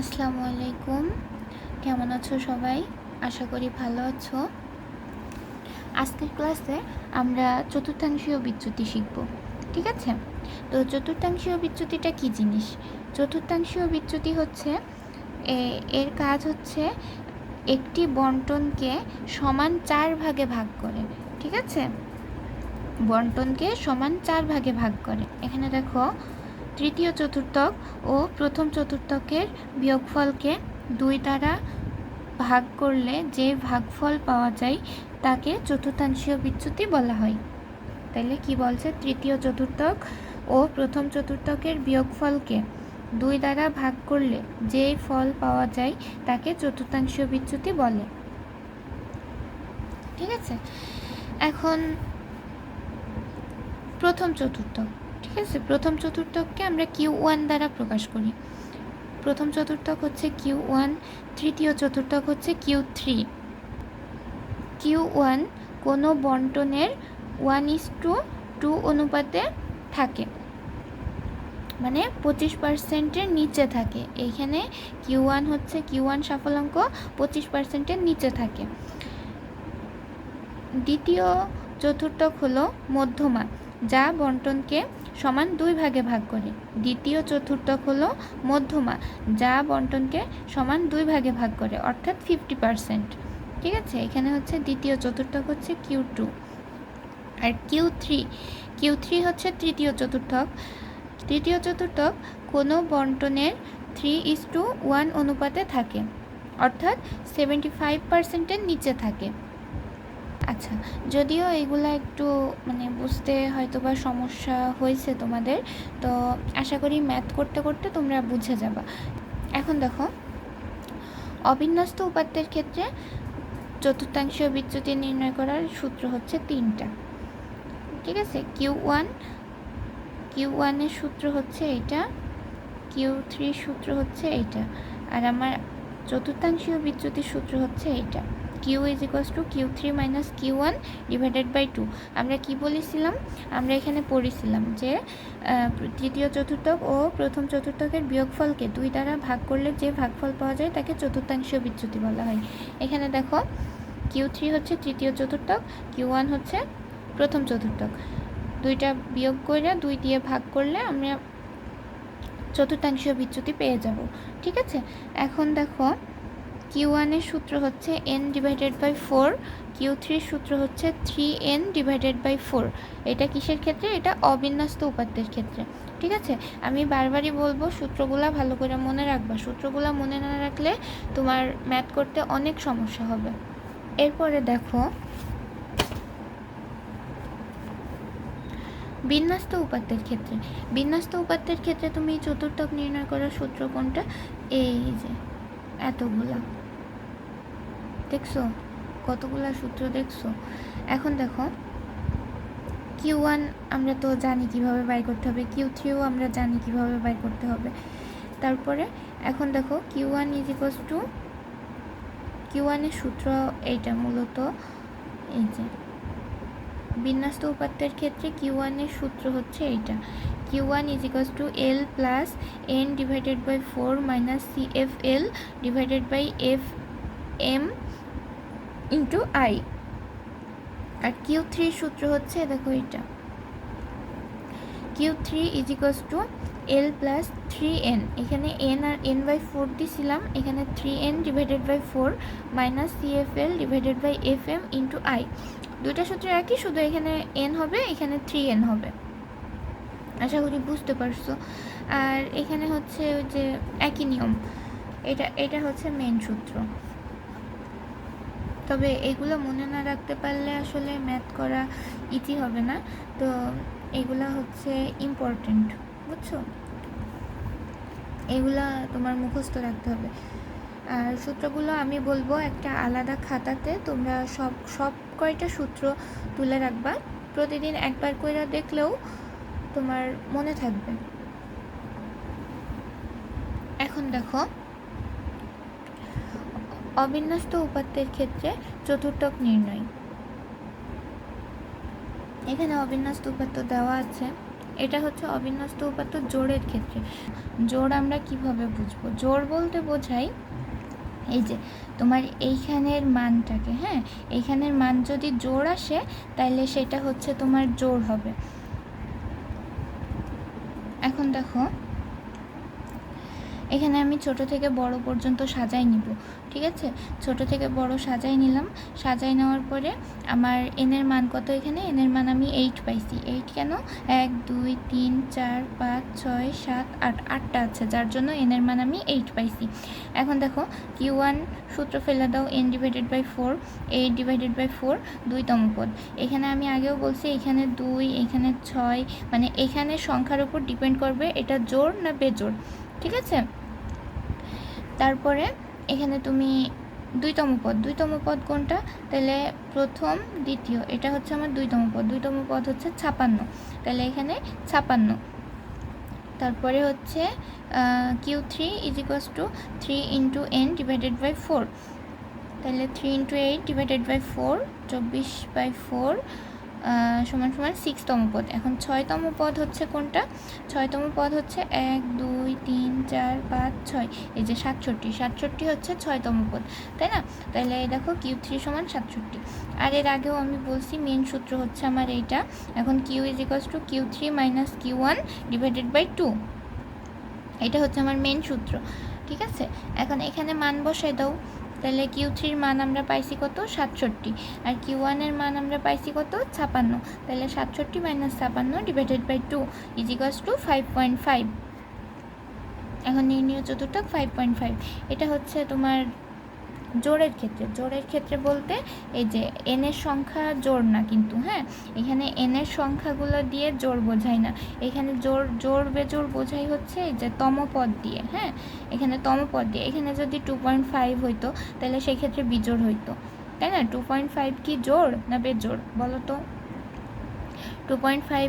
আসসালামু আলাইকুম। কেমন আছো সবাই? আশা করি ভালো আছো। আজকের ক্লাসে আমরা চতুর্থাংশীয় বিচ্যুতি শিখব, ঠিক আছে? তো চতুর্থাংশীয় বিচ্যুতিটা কি জিনিস? চতুর্থাংশীয় বিচ্যুতি হচ্ছে এর কাজ হচ্ছে একটি বন্টনকে সমান চার ভাগে ভাগ করে, ঠিক আছে? বন্টনকে সমান চার ভাগে ভাগ করে। এখানে দেখো তৃতীয় চতুর্থক ও প্রথম চতুর্থকের বিয়োগফলকে দুই দ্বারা ভাগ করলে যে ভাগফল পাওয়া যায় তাকে চতুর্থাংশীয় বিচ্যুতি বলা হয়। তাহলে কি বলছে? তৃতীয় চতুর্থক ও প্রথম চতুর্থকের বিয়োগফলকে দুই দ্বারা ভাগ করলে যে ফল পাওয়া যায় তাকে চতুর্থাংশীয় বিচ্যুতি বলে। ঠিক আছে? এখন প্রথম চতুর্থক। ঠিক আছে? প্রথম চতুর্থককে আমরা কিউ ওয়ান দ্বারা প্রকাশ করি। প্রথম চতুর্থক হচ্ছে কিউ ওয়ান, তৃতীয় চতুর্থক হচ্ছে কিউ থ্রি। কিউ ওয়ান কোনো বন্টনের ওয়ান ইস টু টু অনুপাতে থাকে। মানে পঁচিশ পার্সেন্টের নিচে থাকে। এইখানে কিউ ওয়ান হচ্ছে কিউ ওয়ান সফলাঙ্ক পঁচিশ পার্সেন্টের নিচে থাকে। দ্বিতীয় চতুর্থক হলো মধ্যমা, যা বন্টনকে সমান দুই ভাগে ভাগ করে। দ্বিতীয় চতুর্থক হলো মধ্যমা, যা বন্টনকে সমান দুই ভাগে ভাগ করে, অর্থাৎ ফিফটি পার্সেন্ট ঠিক আছে? এখানে হচ্ছে দ্বিতীয় চতুর্থক হচ্ছে কিউ টু। আর কিউ থ্রি কিউ থ্রি হচ্ছে তৃতীয় চতুর্থক। তৃতীয় চতুর্থক কোনো বন্টনের থ্রি ইস টু ওয়ান অনুপাতে থাকে, অর্থাৎ সেভেন্টি ফাইভ পার্সেন্টের নিচে থাকে। আচ্ছা যদিও এগুলা একটু মানে বুঝতে হয়তো বা সমস্যা হয়েছে তোমাদের, তো আশা করি ম্যাথ করতে করতে তোমরা বুঝে যাবা। এখন দেখো, অবিন্যস্ত উপাত্তের ক্ষেত্রে চতুর্থাংশীয় বিচ্যুতি নির্ণয় করার সূত্র হচ্ছে তিনটা। ঠিক আছে? কিউ ওয়ান, কিউ ওয়ানের সূত্র হচ্ছে এইটা, কিউ থ্রির সূত্র হচ্ছে এইটা, আর আমার চতুর্থাংশীয় বিচ্যুতির সূত্র হচ্ছে এইটা। Q is equals to Q three minus Q one divided by two আমরা কি বলেছিলাম? আমরা এখানে পড়েছিলাম যে তৃতীয় চতুর্থক ও প্রথম চতুর্থকের বিয়োগফলকে দুই দ্বারা ভাগ করলে যে ভাগফল পাওয়া যায় তাকে চতুর্থাংশীয় বিচ্যুতি বলা হয়। এখানে দেখো কিউ থ্রি হচ্ছে তৃতীয় চতুর্থক কিউ ওয়ান হচ্ছে প্রথম চতুর্থক। দুইটা বিয়োগ করে দুই দিয়ে ভাগ করলে আমরা চতুর্থাংশীয় বিচ্যুতি পেয়ে যাব। ঠিক আছে? এখন দেখো কিউ ওয়ানের সূত্র হচ্ছে N divided by four Q থ্রির সূত্র হচ্ছে three N divided by four এটা কিসের ক্ষেত্রে? এটা অবিন্যস্ত উপাত্তের ক্ষেত্রে। ঠিক আছে? আমি বারবারই বলব, সূত্রগুলা ভালো করে মনে রাখবা। সূত্রগুলা মনে না রাখলে তোমার ম্যাথ করতে অনেক সমস্যা হবে। এরপরে দেখো, বিন্যস্ত উপাত্তের ক্ষেত্রে। বিন্যস্ত উপাত্তের ক্ষেত্রে তুমি চতুর্থক নির্ণয় করার সূত্র কোনটা? এই যে, এতগুলা। দেখছ? কতগুলা সূত্র দেখছ? এখন দেখো কিউ ওয়ান আমরা তো জানি কীভাবে বাই করতে হবে কিউ থ্রিও আমরা জানি কীভাবে বাই করতে হবে। তারপরে এখন দেখো Q one is equals to Q ওয়ানের সূত্র এইটা মূলত এই যে, বিন্যস্ত উপাত্তের ক্ষেত্রে কিউ ওয়ানের সূত্র হচ্ছে এইটা। Q one is equals to L plus N divided by four minus C F L divided by F M into I R Q থ্রির সূত্র হচ্ছে, দেখো এটা Q three is equals to L plus three N এখানে N আর N by four দিছিলাম, এখানে three N divided by four minus C F L divided by F M into I দুইটা সূত্র একই, শুধু এখানে এন হবে, এখানে থ্রি এন হবে। আশা করি বুঝতে পারছ। আর এখানে হচ্ছে ওই যে একই নিয়ম। এটা এটা হচ্ছে মেন সূত্র। তবে এগুলো মনে না রাখতে পারলে আসলে ম্যাথ করা ইজি হবে না। তো এগুলা হচ্ছে ইম্পর্টেন্ট বুঝছ? এগুলা তোমার মুখস্থ রাখতে হবে। আর সূত্রগুলো আমি বলব একটা আলাদা খাতাতে, তোমরা সব সব কয়টা সূত্র তুলে রাখবা। প্রতিদিন একবার করে দেখলেও তোমার মনে থাকবে। এখন দেখো অবিন্যস্ত উপাত্তের ক্ষেত্রে চতুর্থক নির্ণয়। এখানে অবিন্যস্ত উপাত্ত দেওয়া আছে। এটা হচ্ছে অবিন্যস্ত উপাত্ত জোড়ের ক্ষেত্রে। জোর আমরা কীভাবে বুঝব? জোর বলতে বোঝাই এই যে তোমার এইখানের মানটাকে হ্যাঁ? এইখানের মান যদি জোর আসে তাহলে সেটা হচ্ছে তোমার জোর হবে। এখন দেখো, এখানে আমি ছোট থেকে বড় পর্যন্ত সাজাই নিব। ঠিক আছে? ছোট থেকে বড় সাজাই নিলাম। সাজাই নেওয়ার পরে আমার এনের মান কত এখানে? এনের মান আমি এইট পাইছি। এইট কেন? এক, দুই, তিন, চার, পাঁচ, ছয়, সাত, আট, আটটা আছে, যার জন্য এনের মান আমি এইট পাইছি। এখন দেখো কিউ ওয়ান সূত্র ফেলে দাও N divided by four eight divided by four দুইতম পদ। এখানে আমি আগেও বলছি, এখানে দুই, এখানে ছয় মানে এখানে সংখ্যার উপর ডিপেন্ড করবে, এটা জোর না বেজোর? ঠিক আছে? তারপরে এখানে তুমি দুইতম পদ দুইতম পদ কোনটা? তাহলে প্রথম, দ্বিতীয়, এটা হচ্ছে আমার দুইতম পদ দুইতম পদ হচ্ছে ছাপান্ন। তাহলে এখানে ছাপান্ন। তারপরে হচ্ছে Q three is equals to three into N divided by four তাহলে three into eight divided by four চব্বিশ বাই ফোর সমান সমান সিক্সতম পদ। এখন ছয়তম পদ হচ্ছে কোনটা? ছয়তম পদ হচ্ছে এক, দুই, তিন, চার, পাঁচ, ছয়। এই যে সাতষট্টি। সাতষট্টি হচ্ছে ছয়তম পদ, তাই না? তাহলে এই দেখো কিউ থ্রি সমান সাতষট্টি। আর এর আগেও আমি বলছি মেন সূত্র হচ্ছে আমার এইটা। এখন Q is equals to Q three minus Q one divided by two এটা হচ্ছে আমার মেন সূত্র। ঠিক আছে? এখন এখানে মান বসাই দাও। তাহলে কিউ থ্রির মান আমরা পাইছি কত? সাতষট্টি। আর কিউ ওয়ানের মান আমরা পাইছি কত? ছাপান্ন। তাহলে সাতষট্টি মাইনাস ছাপান্ন divided by two is equals to five point five এখন নির্ণীয় চতুর্থক ফাইভ পয়েন্ট ফাইভ এটা হচ্ছে তোমার জোরের ক্ষেত্রে জোরের ক্ষেত্রে বলতে এই যে এনের সংখ্যা জোর না কিন্তু হ্যাঁ? এখানে এনের সংখ্যাগুলো দিয়ে জোর বোঝায় না। এখানে জোর জোর বেজোর বোঝাই হচ্ছে এই যে তমপদ দিয়ে হ্যাঁ? এখানে তমপদ দিয়ে, এখানে যদি টু পয়েন্ট ফাইভ হইতো, তাহলে সেক্ষেত্রে বিজোড় হইতো। তাই না? টু পয়েন্ট ফাইভ কি জোর না বেজোর বলো তো? টু পয়েন্ট ফাইভ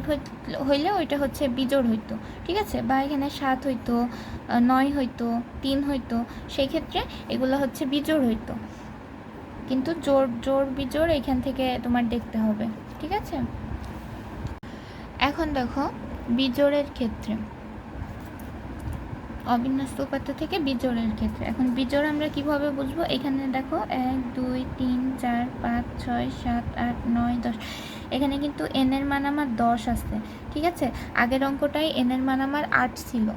হইলে ওইটা হচ্ছে বিজোড় হইতো, ঠিক আছে? বা এখানে সাত হইতো নয় হইতো, তিন হইতো, সেই ক্ষেত্রে এগুলো হচ্ছে বিজোড় হইতো। কিন্তু জোর জোর বিজোড় এখান থেকে তোমার দেখতে হবে, ঠিক আছে? এখন দেখো বিজোড়ের ক্ষেত্রে। অবিন্যস্ত উপাত্ত থেকে বিজোড়ের ক্ষেত্রে। এখন বিজোড় আমরা কীভাবে বুঝব? এখানে দেখো, এক, দুই, তিন, চার, পাঁচ, ছয়, সাত, আট, নয়, দশ। এখানে কিন্তু এনের মান আমার দশ আছে, ঠিক আছে? আগের অঙ্কটাই এনের মান আমার আট ছিল।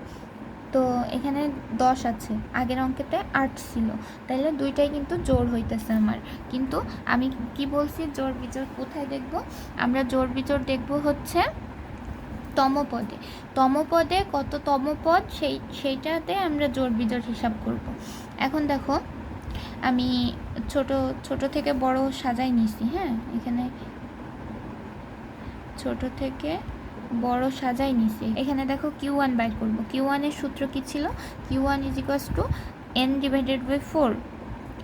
তো এখানে দশ আছে, আগের অঙ্কেতে আট ছিল। তাহলে দুইটাই কিন্তু জোর হইতেছে আমার। কিন্তু আমি কি বলছি? জোর বিজোর কোথায় দেখব? আমরা জোর বিজোড় দেখব হচ্ছে তমপদে। তমপদে কত তমপদ, সেই, সেইটাতে আমরা জোর বিজোড় হিসাব করব। এখন দেখো, আমি ছোট ছোট থেকে বড় সাজাই নিছি হ্যাঁ? এখানে ছোট থেকে বড় সাজাই নিছি। এখানে দেখো কিউ ওয়ান বাই করব। কিউ ওয়ানের সূত্র কী ছিল? Q one is equals to N divided by four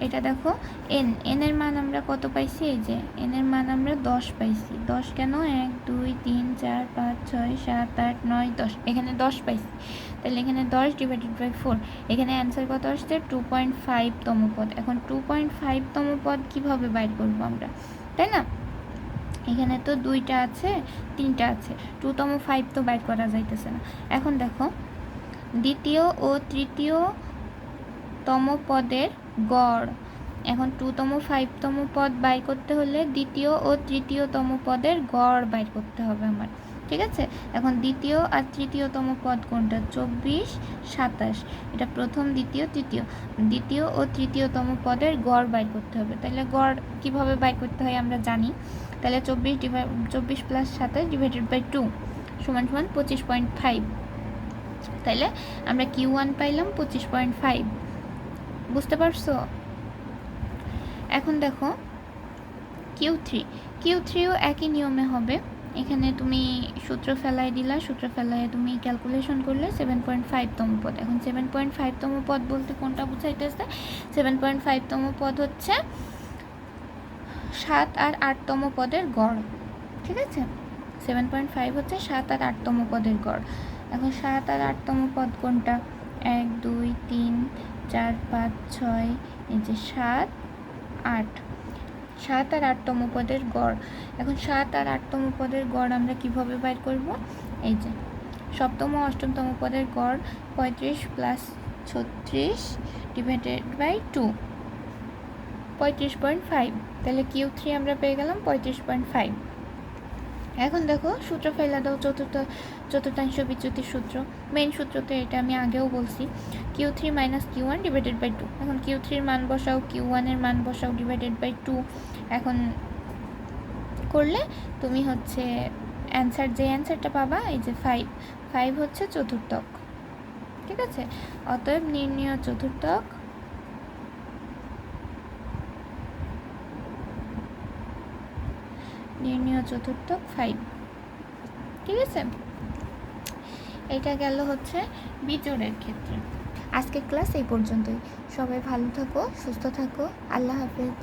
এটা দেখো এন এনের মান আমরা কত পাইছি? এই যে এনের মান আমরা দশ পাইছি। দশ কেন? এক, দুই, তিন, চার, পাঁচ, ছয়, সাত, আট, নয়, দশ। এখানে দশ পাইছি। তাহলে এখানে দশ ডিভাইডেড বাই ফোর এখানে অ্যান্সার কত আসছে? টু পয়েন্ট ফাইভতম পদ এখন টু পয়েন্ট ফাইভতম পদ কীভাবে বাইর করব আমরা? তাই না? এখানে তো দুইটা আছে, তিনটা আছে। টুতম ফাইভ তো বাইর করা যাইতেছে না। এখন দেখো, দ্বিতীয় ও তৃতীয় তম পদের গড়। এখন টুতম, ফাইভতম পদ বাইর করতে হলে দ্বিতীয় ও তৃতীয়তম পদের গড় বাইর করতে হবে আমার। ঠিক আছে? এখন দ্বিতীয় আর তৃতীয়তম পদ কোনটা? চব্বিশ, সাতাশ। এটা প্রথম, দ্বিতীয়, তৃতীয়। দ্বিতীয় ও তৃতীয়তম পদের গড় বাইর করতে হবে। তাহলে গড় কীভাবে বাইর করতে হয় আমরা জানি। তাহলে চব্বিশ ডিভাই চব্বিশ প্লাস সাতাশ ডিভাইডেড বাই টু সমান সমান পঁচিশ পয়েন্ট ফাইভ তাহলে আমরা কিউ ওয়ান পাইলাম পঁচিশ পয়েন্ট ফাইভ বুঝতে পারছ? এখন দেখো কিউ থ্রি কিউ থ্রিও একই নিয়মে হবে। এখানে তুমি সূত্র ফেলাই দিলা, সূত্র ফেলায় তুমি ক্যালকুলেশন করলে সেভেন পয়েন্ট ফাইভতম পদ। এখন সেভেন পয়েন্ট ফাইভতম পদ বলতে কোনটা বুঝাইতেছে? সেভেন পয়েন্ট ফাইভতম পদ হচ্ছে সাত আর আটতম পদের গড়, ঠিক আছে? সেভেন পয়েন্ট ফাইভ হচ্ছে সাত আর আটতম পদের গড়। এখন সাত আর আটতম পদ কোনটা? এক, দুই, তিন চার, পাঁচ, ছয়, এই যে সাত, আট। সাত আর আটতম পদের গড়। এখন সাত আর আটতম পদের গড় আমরা কীভাবে বাইর করব? এই যে, সপ্তম অষ্টমতম পদের গড় পঁয়ত্রিশ প্লাস ছত্রিশ ডিভাইডেড বাই টু পঁয়ত্রিশ পয়েন্ট ফাইভ তাহলে কিউ থ্রি আমরা পেয়ে গেলাম পঁয়ত্রিশ পয়েন্ট ফাইভ এখন দেখো সূত্র ফেলা দাও, চতুর্থ, চতুর্থাংশ বিচ্যুতির সূত্র। মেইন সূত্র তো এটা আমি আগেও বলছি। Q three minus Q one divided by two এখন কিউ থ্রির মান বসাও কিউ ওয়ানের মান বসাও ডিভাইডেড বাই টু এখন করলে তুমি হচ্ছে অ্যান্সার যে অ্যান্সারটা পাবা, এই যে ফাইভ ফাইভ হচ্ছে চতুর্থক। ঠিক আছে? অতএব নির্ণয় চতুর্থক। নির্ণয় চতুর্থ ফাইভ ঠিক আছে? এটা গেল হচ্ছে বিচরের ক্ষেত্রে। আজকের ক্লাস এই পর্যন্তই। সবাই ভালো থাকো, সুস্থ থাকো। আল্লাহ হাফেজ।